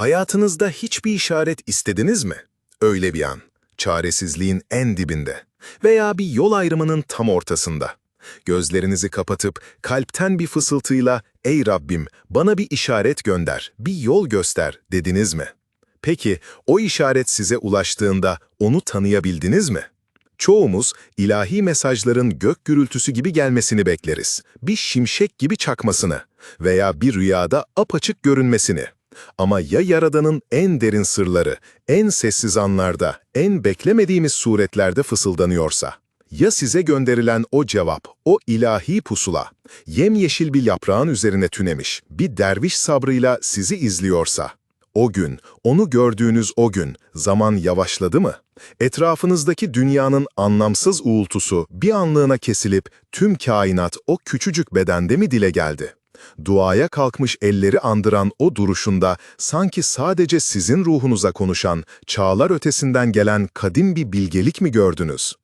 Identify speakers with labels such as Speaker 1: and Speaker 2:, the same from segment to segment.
Speaker 1: Hayatınızda hiçbir işaret istediniz mi? Öyle bir an, çaresizliğin en dibinde veya bir yol ayrımının tam ortasında. Gözlerinizi kapatıp kalpten bir fısıltıyla ''Ey Rabbim, bana bir işaret gönder, bir yol göster.'' dediniz mi? Peki o işaret size ulaştığında onu tanıyabildiniz mi? Çoğumuz ilahi mesajların gök gürültüsü gibi gelmesini bekleriz. Bir şimşek gibi çakmasını veya bir rüyada apaçık görünmesini. Ama ya Yaradan'ın en derin sırları, en sessiz anlarda, en beklemediğimiz suretlerde fısıldanıyorsa? Ya size gönderilen o cevap, o ilahi pusula, yemyeşil bir yaprağın üzerine tünemiş, bir derviş sabrıyla sizi izliyorsa? O gün, onu gördüğünüz o gün, zaman yavaşladı mı? Etrafınızdaki dünyanın anlamsız uğultusu bir anlığına kesilip tüm kainat o küçücük bedende mi dile geldi? Duaya kalkmış elleri andıran o duruşunda sanki sadece sizin ruhunuza konuşan, çağlar ötesinden gelen kadim bir bilgelik mi gördünüz?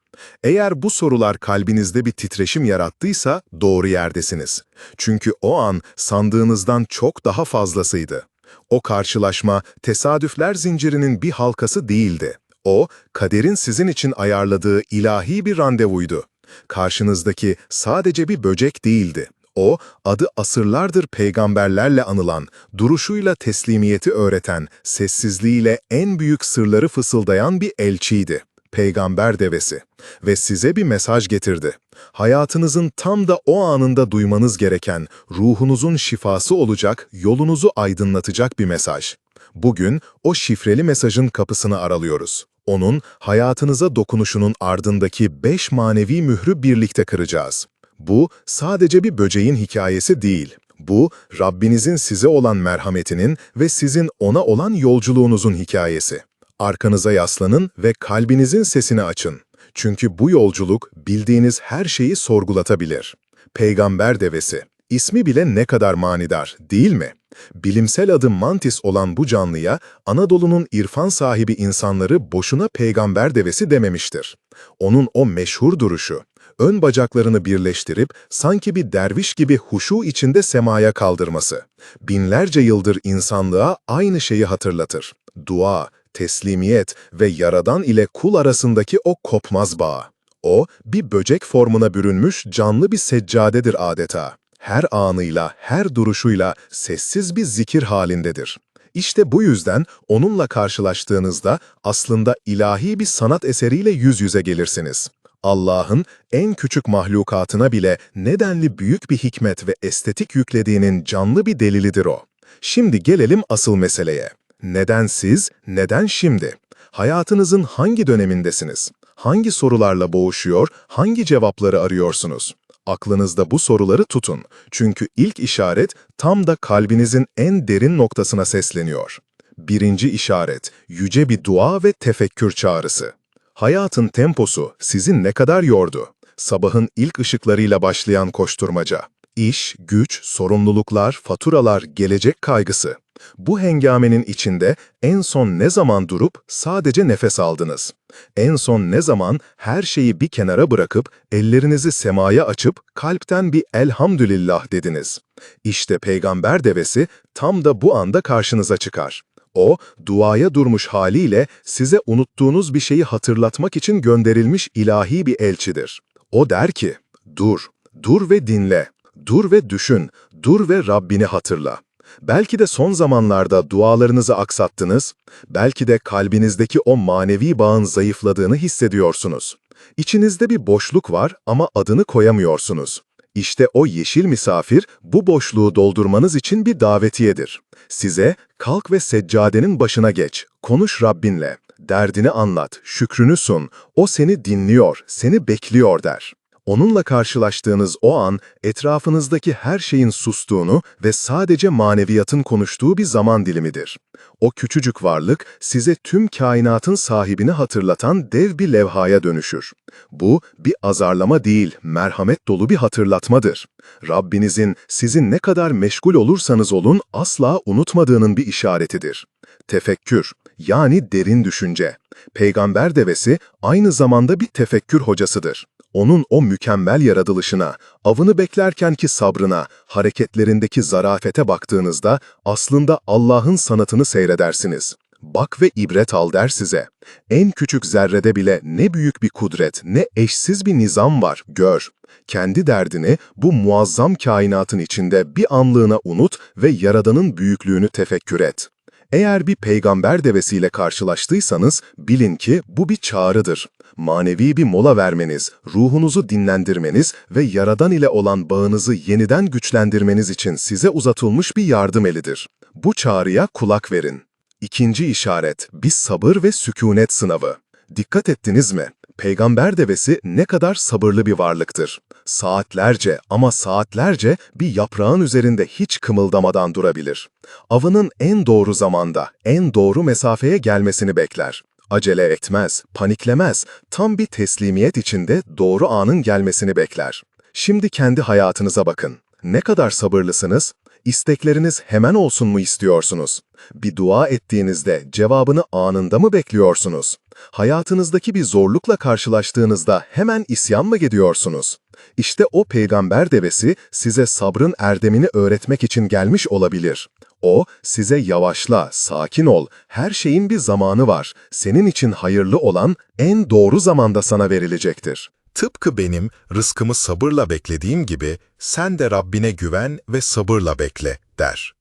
Speaker 1: Eğer bu sorular kalbinizde bir titreşim yarattıysa doğru yerdesiniz. Çünkü o an sandığınızdan çok daha fazlasıydı. O karşılaşma tesadüfler zincirinin bir halkası değildi. O, kaderin sizin için ayarladığı ilahi bir randevuydu. Karşınızdaki sadece bir böcek değildi. O, adı asırlardır peygamberlerle anılan, duruşuyla teslimiyeti öğreten, sessizliğiyle en büyük sırları fısıldayan bir elçiydi. Peygamber devesi. Ve size bir mesaj getirdi. Hayatınızın tam da o anında duymanız gereken, ruhunuzun şifası olacak, yolunuzu aydınlatacak bir mesaj. Bugün o şifreli mesajın kapısını aralıyoruz. Onun hayatınıza dokunuşunun ardındaki beş manevi mührü birlikte kıracağız. Bu sadece bir böceğin hikayesi değil. Bu, Rabbinizin size olan merhametinin ve sizin ona olan yolculuğunuzun hikayesi. Arkanıza yaslanın ve kalbinizin sesini açın. Çünkü bu yolculuk bildiğiniz her şeyi sorgulatabilir. Peygamber devesi. İsmi bile ne kadar manidar, değil mi? Bilimsel adı Mantis olan bu canlıya Anadolu'nun irfan sahibi insanları boşuna peygamber devesi dememiştir. Onun o meşhur duruşu, ön bacaklarını birleştirip sanki bir derviş gibi huşu içinde semaya kaldırması, binlerce yıldır insanlığa aynı şeyi hatırlatır. Dua, teslimiyet ve yaradan ile kul arasındaki o kopmaz bağ. O, bir böcek formuna bürünmüş canlı bir seccadedir adeta. Her anıyla, her duruşuyla sessiz bir zikir halindedir. İşte bu yüzden onunla karşılaştığınızda aslında ilahi bir sanat eseriyle yüz yüze gelirsiniz. Allah'ın en küçük mahlukatına bile nedenli büyük bir hikmet ve estetik yüklediğinin canlı bir delilidir o. Şimdi gelelim asıl meseleye. Neden siz, neden şimdi? Hayatınızın hangi dönemindesiniz? Hangi sorularla boğuşuyor, hangi cevapları arıyorsunuz? Aklınızda bu soruları tutun. Çünkü ilk işaret tam da kalbinizin en derin noktasına sesleniyor. Birinci işaret, yüce bir dua ve tefekkür çağrısı. Hayatın temposu sizi ne kadar yordu? Sabahın ilk ışıklarıyla başlayan koşturmaca. İş, güç, sorumluluklar, faturalar, gelecek kaygısı. Bu hengamenin içinde en son ne zaman durup sadece nefes aldınız? En son ne zaman her şeyi bir kenara bırakıp ellerinizi semaya açıp kalpten bir elhamdülillah dediniz? İşte peygamber devesi tam da bu anda karşınıza çıkar. O, duaya durmuş haliyle size unuttuğunuz bir şeyi hatırlatmak için gönderilmiş ilahi bir elçidir. O der ki, dur, dur ve dinle, dur ve düşün, dur ve Rabbini hatırla. Belki de son zamanlarda dualarınızı aksattınız, belki de kalbinizdeki o manevi bağın zayıfladığını hissediyorsunuz. İçinizde bir boşluk var ama adını koyamıyorsunuz. İşte o yeşil misafir bu boşluğu doldurmanız için bir davetiyedir. Size kalk ve seccadenin başına geç, konuş Rabbinle, derdini anlat, şükrünü sun, o seni dinliyor, seni bekliyor der. Onunla karşılaştığınız o an etrafınızdaki her şeyin sustuğunu ve sadece maneviyatın konuştuğu bir zaman dilimidir. O küçücük varlık size tüm kainatın sahibini hatırlatan dev bir levhaya dönüşür. Bu bir azarlama değil, merhamet dolu bir hatırlatmadır. Rabbinizin sizin ne kadar meşgul olursanız olun asla unutmadığının bir işaretidir. Tefekkür, yani derin düşünce. Peygamber devesi aynı zamanda bir tefekkür hocasıdır. Onun o mükemmel yaratılışına, avını beklerkenki sabrına, hareketlerindeki zarafete baktığınızda aslında Allah'ın sanatını seyredersiniz. Bak ve ibret al der size. En küçük zerrede bile ne büyük bir kudret, ne eşsiz bir nizam var, gör. Kendi derdini bu muazzam kainatın içinde bir anlığına unut ve Yaradan'ın büyüklüğünü tefekkür et. Eğer bir peygamber devesiyle karşılaştıysanız bilin ki bu bir çağrıdır. Manevi bir mola vermeniz, ruhunuzu dinlendirmeniz ve Yaradan ile olan bağınızı yeniden güçlendirmeniz için size uzatılmış bir yardım elidir. Bu çağrıya kulak verin. İkinci işaret, bir sabır ve sükunet sınavı. Dikkat ettiniz mi? Peygamber devesi ne kadar sabırlı bir varlıktır. Saatlerce ama saatlerce bir yaprağın üzerinde hiç kımıldamadan durabilir. Avının en doğru zamanda, en doğru mesafeye gelmesini bekler. Acele etmez, paniklemez, tam bir teslimiyet içinde doğru anın gelmesini bekler. Şimdi kendi hayatınıza bakın. Ne kadar sabırlısınız? İstekleriniz hemen olsun mu istiyorsunuz? Bir dua ettiğinizde cevabını anında mı bekliyorsunuz? Hayatınızdaki bir zorlukla karşılaştığınızda hemen isyan mı ediyorsunuz? İşte o peygamber devesi size sabrın erdemini öğretmek için gelmiş olabilir. O, size yavaşla, sakin ol, her şeyin bir zamanı var, senin için hayırlı olan en doğru zamanda sana verilecektir. Tıpkı benim rızkımı sabırla beklediğim gibi sen de Rabbine güven ve sabırla bekle der.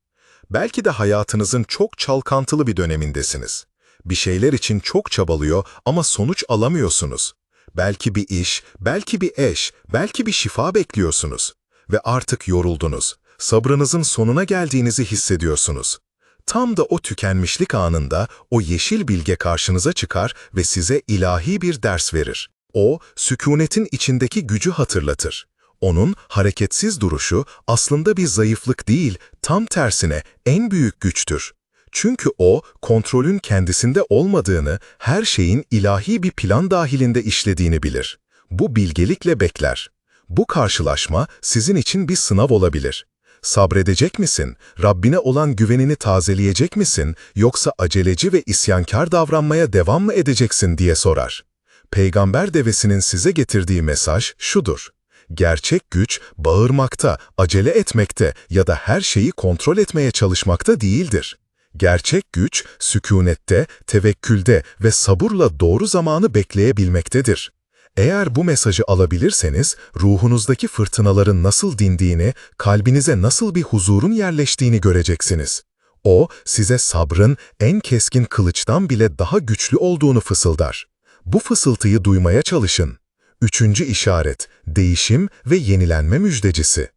Speaker 1: Belki de hayatınızın çok çalkantılı bir dönemindesiniz. Bir şeyler için çok çabalıyor ama sonuç alamıyorsunuz. Belki bir iş, belki bir eş, belki bir şifa bekliyorsunuz. Ve artık yoruldunuz. Sabrınızın sonuna geldiğinizi hissediyorsunuz. Tam da o tükenmişlik anında o yeşil bilge karşınıza çıkar ve size ilahi bir ders verir. O, sükunetin içindeki gücü hatırlatır. Onun hareketsiz duruşu aslında bir zayıflık değil, tam tersine en büyük güçtür. Çünkü o, kontrolün kendisinde olmadığını, her şeyin ilahi bir plan dahilinde işlediğini bilir. Bu bilgelikle bekler. Bu karşılaşma sizin için bir sınav olabilir. Sabredecek misin? Rabbine olan güvenini tazeleyecek misin? Yoksa aceleci ve isyankar davranmaya devam mı edeceksin diye sorar. Peygamber devesinin size getirdiği mesaj şudur. Gerçek güç, bağırmakta, acele etmekte ya da her şeyi kontrol etmeye çalışmakta değildir. Gerçek güç, sükunette, tevekkülde ve sabırla doğru zamanı bekleyebilmektedir. Eğer bu mesajı alabilirseniz, ruhunuzdaki fırtınaların nasıl dindiğini, kalbinize nasıl bir huzurun yerleştiğini göreceksiniz. O, size sabrın en keskin kılıçtan bile daha güçlü olduğunu fısıldar. Bu fısıltıyı duymaya çalışın. Üçüncü işaret, değişim ve yenilenme müjdecisi.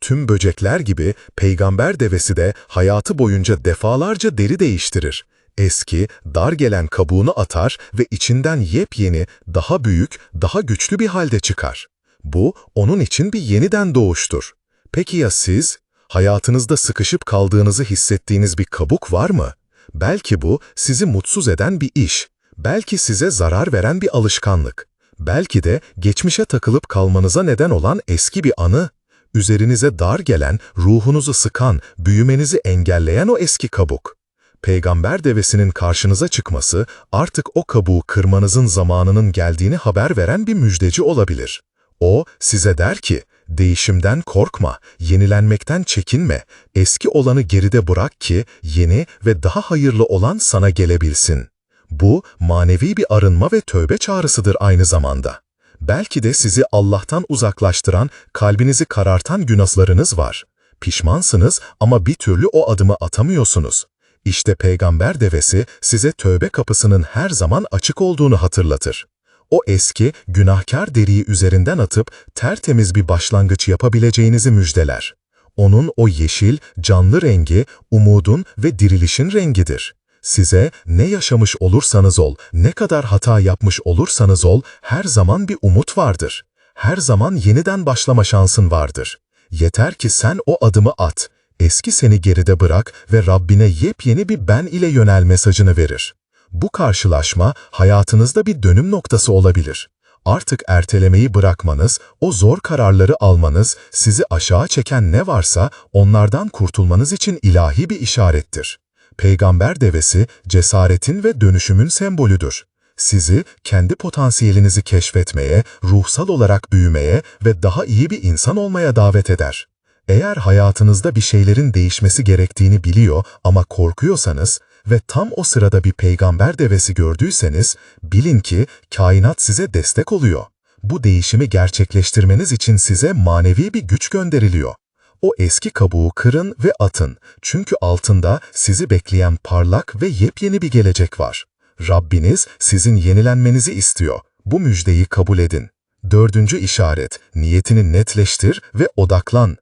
Speaker 1: Tüm böcekler gibi peygamber devesi de hayatı boyunca defalarca deri değiştirir. Eski, dar gelen kabuğunu atar ve içinden yepyeni, daha büyük, daha güçlü bir halde çıkar. Bu, onun için bir yeniden doğuştur. Peki ya siz? Hayatınızda sıkışıp kaldığınızı hissettiğiniz bir kabuk var mı? Belki bu, sizi mutsuz eden bir iş. Belki size zarar veren bir alışkanlık. Belki de geçmişe takılıp kalmanıza neden olan eski bir anı. Üzerinize dar gelen, ruhunuzu sıkan, büyümenizi engelleyen o eski kabuk. Peygamber devesinin karşınıza çıkması artık o kabuğu kırmanızın zamanının geldiğini haber veren bir müjdeci olabilir. O size der ki, değişimden korkma, yenilenmekten çekinme, eski olanı geride bırak ki yeni ve daha hayırlı olan sana gelebilsin. Bu, manevi bir arınma ve tövbe çağrısıdır aynı zamanda. Belki de sizi Allah'tan uzaklaştıran, kalbinizi karartan günahlarınız var. Pişmansınız ama bir türlü o adımı atamıyorsunuz. İşte peygamber devesi size tövbe kapısının her zaman açık olduğunu hatırlatır. O eski, günahkar deriyi üzerinden atıp tertemiz bir başlangıç yapabileceğinizi müjdeler. Onun o yeşil, canlı rengi, umudun ve dirilişin rengidir. Size ne yaşamış olursanız ol, ne kadar hata yapmış olursanız ol, her zaman bir umut vardır. Her zaman yeniden başlama şansın vardır. Yeter ki sen o adımı at. Eski seni geride bırak ve Rabbine yepyeni bir ben ile yönel mesajını verir. Bu karşılaşma hayatınızda bir dönüm noktası olabilir. Artık ertelemeyi bırakmanız, o zor kararları almanız, sizi aşağı çeken ne varsa onlardan kurtulmanız için ilahi bir işarettir. Peygamber devesi cesaretin ve dönüşümün sembolüdür.
Speaker 2: Sizi kendi potansiyelinizi keşfetmeye, ruhsal olarak büyümeye ve daha iyi bir insan olmaya davet eder. Eğer hayatınızda bir şeylerin değişmesi gerektiğini biliyor ama korkuyorsanız ve tam o sırada bir peygamber devesi gördüyseniz, bilin ki kainat size destek oluyor. Bu değişimi gerçekleştirmeniz için size manevi bir güç gönderiliyor. O eski kabuğu kırın ve atın. Çünkü altında sizi bekleyen parlak ve yepyeni bir gelecek var. Rabbiniz sizin yenilenmenizi istiyor. Bu müjdeyi kabul edin. Dördüncü işaret, niyetini netleştir ve odaklan.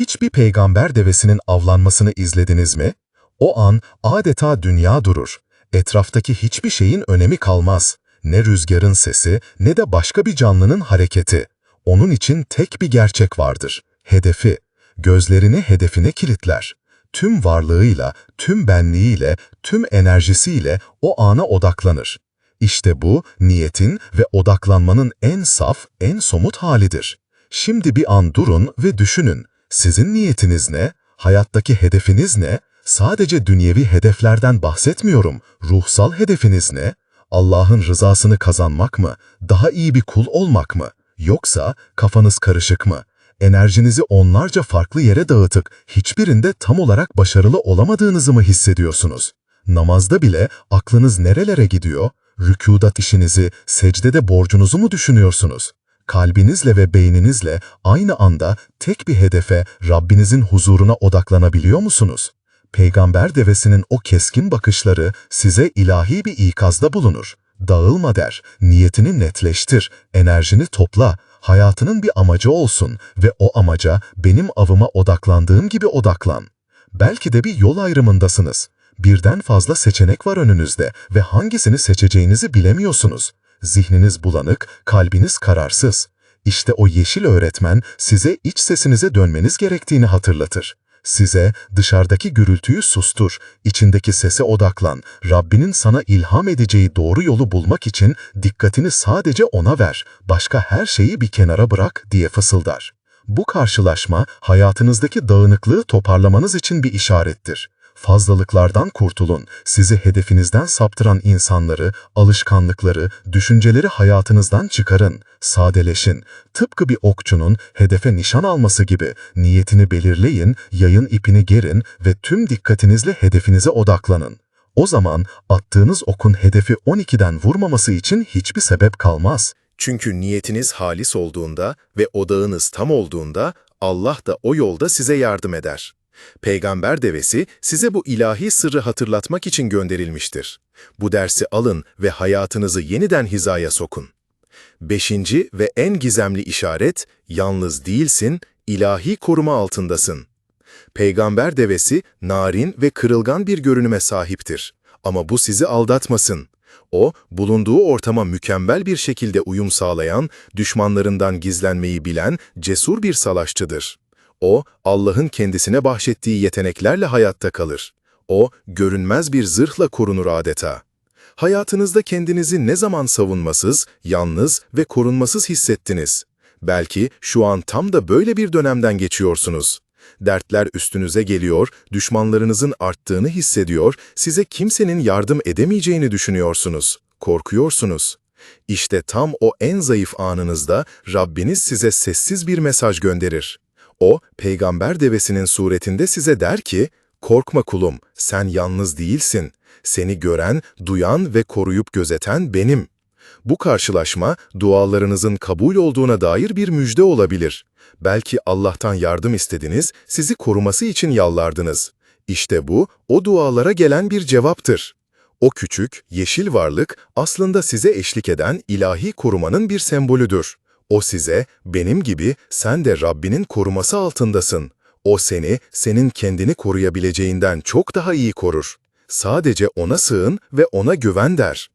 Speaker 2: Hiçbir peygamber devesinin avlanmasını izlediniz mi? O an adeta dünya durur. Etraftaki hiçbir şeyin önemi kalmaz. Ne rüzgarın sesi ne de başka bir canlının hareketi. Onun için tek bir gerçek vardır. Hedefi. Gözlerini hedefine kilitler. Tüm varlığıyla, tüm benliğiyle, tüm enerjisiyle o ana odaklanır. İşte bu, niyetin ve odaklanmanın en saf, en somut halidir. Şimdi bir an durun ve düşünün. Sizin niyetiniz ne? Hayattaki hedefiniz ne? Sadece dünyevi hedeflerden bahsetmiyorum. Ruhsal hedefiniz ne? Allah'ın rızasını kazanmak mı? Daha iyi bir kul olmak mı? Yoksa kafanız karışık mı? Enerjinizi onlarca farklı yere dağıtıp hiçbirinde tam olarak başarılı olamadığınızı mı hissediyorsunuz? Namazda bile aklınız nerelere gidiyor? Rükudat işinizi, secdede borcunuzu mu düşünüyorsunuz? Kalbinizle ve beyninizle aynı anda tek bir hedefe, Rabbinizin huzuruna odaklanabiliyor musunuz? Peygamber devesinin o keskin bakışları size ilahi bir ikazda bulunur. Dağılma der, niyetini netleştir, enerjini topla, hayatının bir amacı olsun ve o amaca benim avıma odaklandığım gibi odaklan. Belki de bir yol ayrımındasınız. Birden fazla seçenek var önünüzde ve hangisini seçeceğinizi bilemiyorsunuz. Zihniniz bulanık, kalbiniz kararsız. İşte o yeşil öğretmen size iç sesinize dönmeniz gerektiğini hatırlatır. Size dışarıdaki gürültüyü sustur, içindeki sese odaklan, Rabbinin sana ilham edeceği doğru yolu bulmak için dikkatini sadece ona ver, başka her şeyi bir kenara bırak diye fısıldar. Bu karşılaşma hayatınızdaki dağınıklığı toparlamanız için bir işarettir. Fazlalıklardan kurtulun, sizi hedefinizden saptıran insanları, alışkanlıkları, düşünceleri hayatınızdan çıkarın, sadeleşin. Tıpkı bir okçunun hedefe nişan alması gibi niyetini belirleyin, yayın ipini gerin ve tüm dikkatinizle hedefinize odaklanın. O zaman attığınız okun hedefi 12'den vurmaması için hiçbir sebep kalmaz.
Speaker 1: Çünkü niyetiniz halis olduğunda ve odağınız tam olduğunda Allah da o yolda size yardım eder. Peygamber devesi size bu ilahi sırrı hatırlatmak için gönderilmiştir. Bu dersi alın ve hayatınızı yeniden hizaya sokun. Beşinci ve en gizemli işaret, yalnız değilsin, ilahi koruma altındasın. Peygamber devesi narin ve kırılgan bir görünüme sahiptir. Ama bu sizi aldatmasın. O, bulunduğu ortama mükemmel bir şekilde uyum sağlayan, düşmanlarından gizlenmeyi bilen cesur bir savaşçıdır. O, Allah'ın kendisine bahşettiği yeteneklerle hayatta kalır. O, görünmez bir zırhla korunur adeta. Hayatınızda kendinizi ne zaman savunmasız, yalnız ve korunmasız hissettiniz? Belki şu an tam da böyle bir dönemden geçiyorsunuz. Dertler üstünüze geliyor, düşmanlarınızın arttığını hissediyor, size kimsenin yardım edemeyeceğini düşünüyorsunuz, korkuyorsunuz. İşte tam o en zayıf anınızda Rabbiniz size sessiz bir mesaj gönderir. O, peygamber devesinin suretinde size der ki, korkma kulum, sen yalnız değilsin. Seni gören, duyan ve koruyup gözeten benim. Bu karşılaşma, dualarınızın kabul olduğuna dair bir müjde olabilir. Belki Allah'tan yardım istediniz, sizi koruması için yalvardınız. İşte bu, o dualara gelen bir cevaptır. O küçük, yeşil varlık aslında size eşlik eden ilahi korumanın bir sembolüdür. O size, benim gibi sen de Rabbinin koruması altındasın. O seni, senin kendini koruyabileceğinden çok daha iyi korur. Sadece ona sığın ve ona güven der.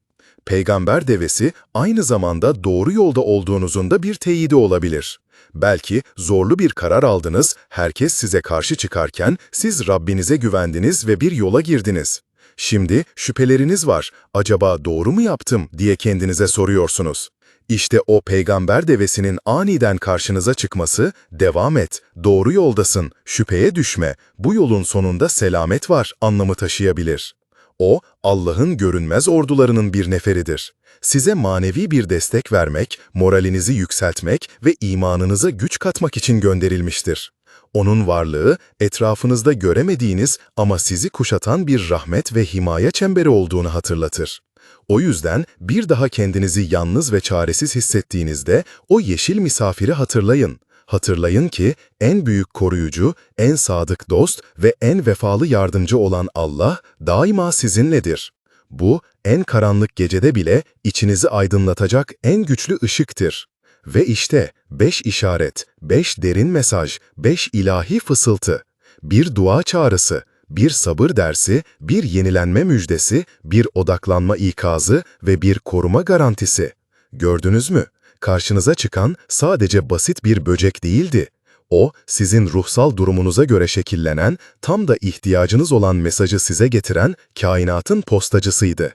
Speaker 1: Peygamber devesi aynı zamanda doğru yolda olduğunuzun da bir teyidi olabilir. Belki zorlu bir karar aldınız, herkes size karşı çıkarken siz Rabbinize güvendiniz ve bir yola girdiniz. Şimdi şüpheleriniz var, acaba doğru mu yaptım diye kendinize soruyorsunuz. İşte o peygamber devesinin aniden karşınıza çıkması, devam et, doğru yoldasın, şüpheye düşme, bu yolun sonunda selamet var anlamı taşıyabilir. O, Allah'ın görünmez ordularının bir neferidir. Size manevi bir destek vermek, moralinizi yükseltmek ve imanınıza güç katmak için gönderilmiştir. Onun varlığı, etrafınızda göremediğiniz ama sizi kuşatan bir rahmet ve himaye çemberi olduğunu hatırlatır. O yüzden bir daha kendinizi yalnız ve çaresiz hissettiğinizde o yeşil misafiri hatırlayın. Hatırlayın ki en büyük koruyucu, en sadık dost ve en vefalı yardımcı olan Allah daima sizinledir. Bu, en karanlık gecede bile içinizi aydınlatacak en güçlü ışıktır. Ve işte beş işaret, beş derin mesaj, beş ilahi fısıltı, bir dua çağrısı, bir sabır dersi, bir yenilenme müjdesi, bir odaklanma ikazı ve bir koruma garantisi. Gördünüz mü? Karşınıza çıkan sadece basit bir böcek değildi. O, sizin ruhsal durumunuza göre şekillenen, tam da ihtiyacınız olan mesajı size getiren kainatın postacısıydı.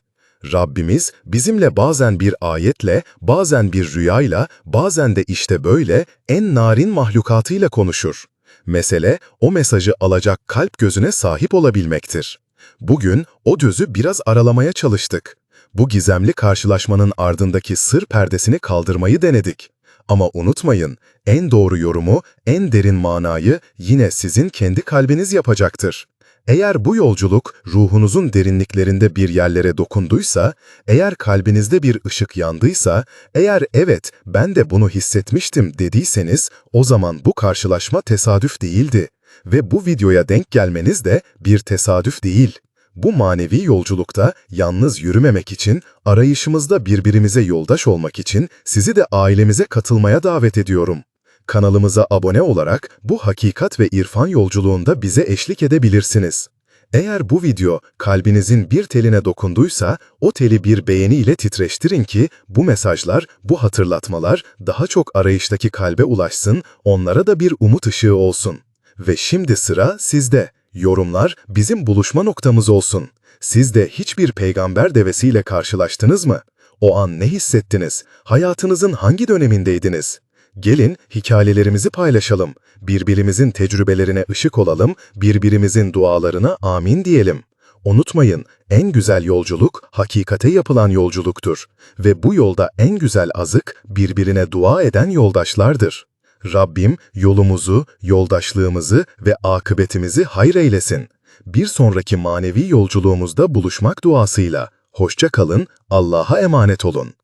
Speaker 1: Rabbimiz bizimle bazen bir ayetle, bazen bir rüyayla, bazen de işte böyle en narin mahlukatıyla konuşur. Mesele o mesajı alacak kalp gözüne sahip olabilmektir. Bugün o gözü biraz aralamaya çalıştık. Bu gizemli karşılaşmanın ardındaki sır perdesini kaldırmayı denedik. Ama unutmayın, en doğru yorumu, en derin manayı yine sizin kendi kalbiniz yapacaktır. Eğer bu yolculuk ruhunuzun derinliklerinde bir yerlere dokunduysa, eğer kalbinizde bir ışık yandıysa, eğer evet ben de bunu hissetmiştim dediyseniz, o zaman bu karşılaşma tesadüf değildi. Ve bu videoya denk gelmeniz de bir tesadüf değil. Bu manevi yolculukta yalnız yürümemek için, arayışımızda birbirimize yoldaş olmak için sizi de ailemize katılmaya davet ediyorum. Kanalımıza abone olarak bu hakikat ve irfan yolculuğunda bize eşlik edebilirsiniz. Eğer bu video kalbinizin bir teline dokunduysa, o teli bir beğeni ile titreştirin ki bu mesajlar, bu hatırlatmalar daha çok arayıştaki kalbe ulaşsın, onlara da bir umut ışığı olsun. Ve şimdi sıra sizde. Yorumlar bizim buluşma noktamız olsun. Siz de hiçbir peygamber devesiyle karşılaştınız mı? O an ne hissettiniz? Hayatınızın hangi dönemindeydiniz? Gelin hikayelerimizi paylaşalım. Birbirimizin tecrübelerine ışık olalım, birbirimizin dualarına amin diyelim. Unutmayın, en güzel yolculuk hakikate yapılan yolculuktur ve bu yolda en güzel azık birbirine dua eden yoldaşlardır. Rabbim yolumuzu, yoldaşlığımızı ve akıbetimizi hayır eylesin. Bir sonraki manevi yolculuğumuzda buluşmak duasıyla. Hoşça kalın, Allah'a emanet olun.